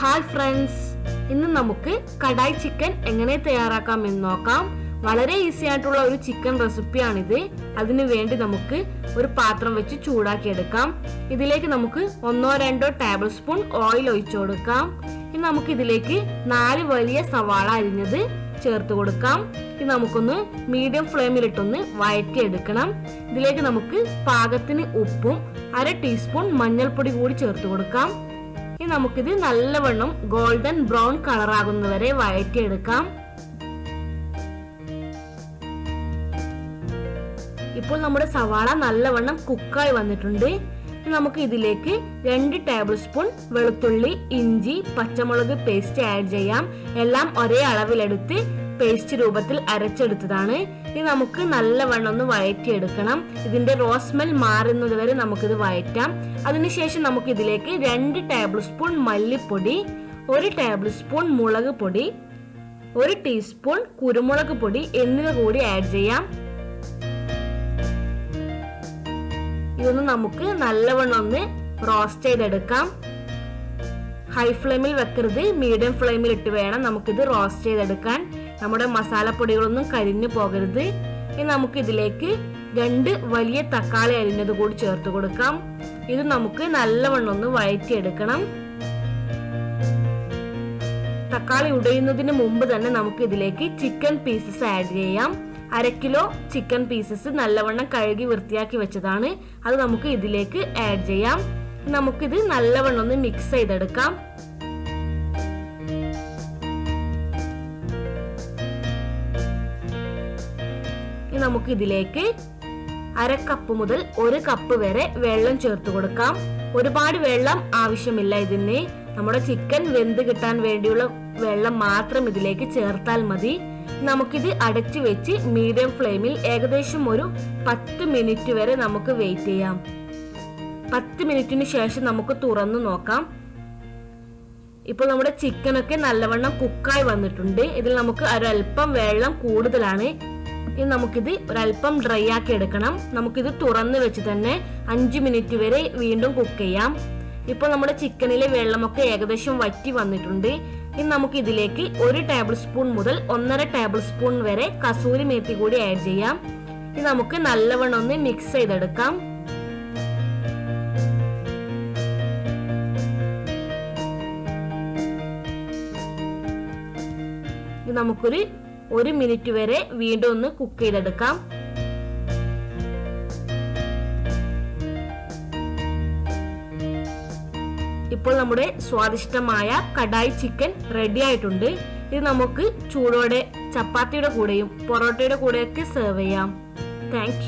Hi friends ഇന്ന് നമുക്ക് kadai chicken എങ്ങനെ തയ്യാറാക്കാം എന്ന് നോക്കാം. വളരെ ഈസി ആയിട്ടുള്ള ഒരു ചിക്കൻ റെസിപ്പിയാണിത് അതിനു വേണ്ടി നമുക്ക് ഒരു പാത്രം വെച്ച് ചൂടാക്കി എടുക്കാം ഇതിലേക്ക് നമുക്ക് ഒന്നോ രണ്ടോ ടേബിൾ സ്പൂൺ ഓയിൽ ഒഴിച്ചു കൊടുക്കാം. ഇനി നമുക്ക് ഇതിലേക്ക് നാല് വലിയ സവാള അരിഞ്ഞത് ചേർത്ത് കൊടുക്കാം. ഇത് നമുക്കൊന്ന് മീഡിയം ഫ്ലെയിമിലിട്ടൊന്ന് വഴറ്റിയെടുക്കണം ഇതിലേക്ക് നമുക്ക് പാകത്തിന് ഉപ്പും അര ടീസ്പൂൺ മഞ്ഞൾപ്പൊടി കൂടി ചേർത്ത് കൊടുക്കാം. ഇനി നമുക്കിത് നല്ലവണ്ണം ഗോൾഡൻ ബ്രൗൺ കളർ ആകുന്നവരെ വഴറ്റിയെടുക്കാം ഇപ്പോൾ നമ്മുടെ സവാള നല്ലവണ്ണം കുക്കായി വന്നിട്ടുണ്ട്. നമുക്ക് ഇതിലേക്ക് രണ്ട് ടേബിൾ സ്പൂൺ വെളുത്തുള്ളി ഇഞ്ചി പച്ചമുളക് പേസ്റ്റ് ആഡ് ചെയ്യാം. എല്ലാം ഒരേ അളവിലെടുത്ത് പേസ്റ്റ് രൂപത്തിൽ അരച്ചെടുത്തതാണ്. ഇനി നമുക്ക് നല്ലവണ്ണം ഒന്ന് വഴറ്റിയെടുക്കണം. ഇതിന്റെ റോസ്മെൽ മാറുന്നത് വരെ നമുക്കിത് വഴറ്റാം. അതിനുശേഷം നമുക്ക് ഇതിലേക്ക് രണ്ട് ടേബിൾ സ്പൂൺ മല്ലിപ്പൊടി ഒരു ടേബിൾ സ്പൂൺ മുളക് പൊടി ഒരു ടീസ്പൂൺ കുരുമുളക് പൊടി എന്നിവ കൂടി ആഡ് ചെയ്യാം. ഇതൊന്ന് നമുക്ക് നല്ലവണ്ണം ഒന്ന് റോസ്റ്റ് ചെയ്തെടുക്കാം. ഹൈ ഫ്ലെയിമിൽ വെക്കരുത്. മീഡിയം ഫ്ലെയിമിൽ ഇട്ട് വേണം നമുക്കിത് റോസ്റ്റ് ചെയ്തെടുക്കാൻ. നമ്മുടെ മസാലപ്പൊടികളൊന്നും കരിഞ്ഞു പോകരുത്. ഇനി നമുക്ക് ഇതിലേക്ക് രണ്ട് വലിയ തക്കാളി അരിഞ്ഞത് കൂടി ചേർത്ത് കൊടുക്കാം. ഇത് നമുക്ക് നല്ലവണ്ണം ഒന്ന് വഴറ്റിയെടുക്കണം. തക്കാളി ഉടയുന്നതിന് മുമ്പ് തന്നെ നമുക്ക് ഇതിലേക്ക് ചിക്കൻ പീസസ് ആഡ് ചെയ്യാം. അര കിലോ ചിക്കൻ പീസസ് നല്ലവണ്ണം കഴുകി വൃത്തിയാക്കി വെച്ചതാണ്. അത് നമുക്ക് ഇതിലേക്ക് ആഡ് ചെയ്യാം. നമുക്കിത് നല്ലവണ്ണം ഒന്ന് മിക്സ് ചെയ്തെടുക്കാം. നമുക്ക് ഇതിലേക്ക് അര കപ്പ് മുതൽ ഒരു കപ്പ് വരെ വെള്ളം ചേർത്ത് കൊടുക്കാം. ഒരുപാട് വെള്ളം ആവശ്യമില്ല ഇതിന്. നമ്മുടെ ചിക്കൻ വെന്ത് കിട്ടാൻ വേണ്ടിയുള്ള വെള്ളം മാത്രം ഇതിലേക്ക് ചേർത്താൽ മതി. നമുക്കിത് അടച്ചു വെച്ച് മീഡിയം ഫ്ലെയിമിൽ ഏകദേശം ഒരു പത്ത് മിനിറ്റ് വരെ നമുക്ക് വെയിറ്റ് ചെയ്യാം. പത്ത് മിനിറ്റിന് ശേഷം നമുക്ക് തുറന്നു നോക്കാം. ഇപ്പോൾ നമ്മുടെ ചിക്കനൊക്കെ നല്ലവണ്ണം കുക്കായി വന്നിട്ടുണ്ട്. ഇതിൽ നമുക്ക് ഒരല്പം വെള്ളം കൂടുതലാണ്. ഇനി നമുക്കിത് ഒരല്പം ഡ്രൈ ആക്കി എടുക്കണം. നമുക്കിത് തുറന്ന് വെച്ച് തന്നെ അഞ്ച് മിനിറ്റ് വരെ വീണ്ടും കുക്ക് ചെയ്യാം. ഇപ്പോൾ നമ്മുടെ ചിക്കനിലെ വെള്ളമൊക്കെ ഏകദേശം വറ്റി വന്നിട്ടുണ്ട്. ഇനി നമുക്ക് ഇതിലേക്ക് ഒരു ടേബിൾ സ്പൂൺ മുതൽ ഒന്നര ടേബിൾ സ്പൂൺ വരെ കസൂരി മേത്തി കൂടി ആഡ് ചെയ്യാം. ഇനി നമുക്ക് നല്ലവണ്ണം ഒന്ന് മിക്സ് ചെയ്തെടുക്കാം. നമുക്കൊരു ഒരു മിനിറ്റ് വരെ വീണ്ടും ഒന്ന് കുക്ക് ചെയ്തെടുക്കാം. ഇപ്പോൾ നമ്മുടെ സ്വാദിഷ്ടമായ കടായി ചിക്കൻ റെഡി ആയിട്ടുണ്ട്. ഇത് നമുക്ക് ചൂടോടെ ചപ്പാത്തിയുടെ കൂടെയും പൊറോട്ടയുടെ കൂടെയൊക്കെ സെർവ് ചെയ്യാം. താങ്ക്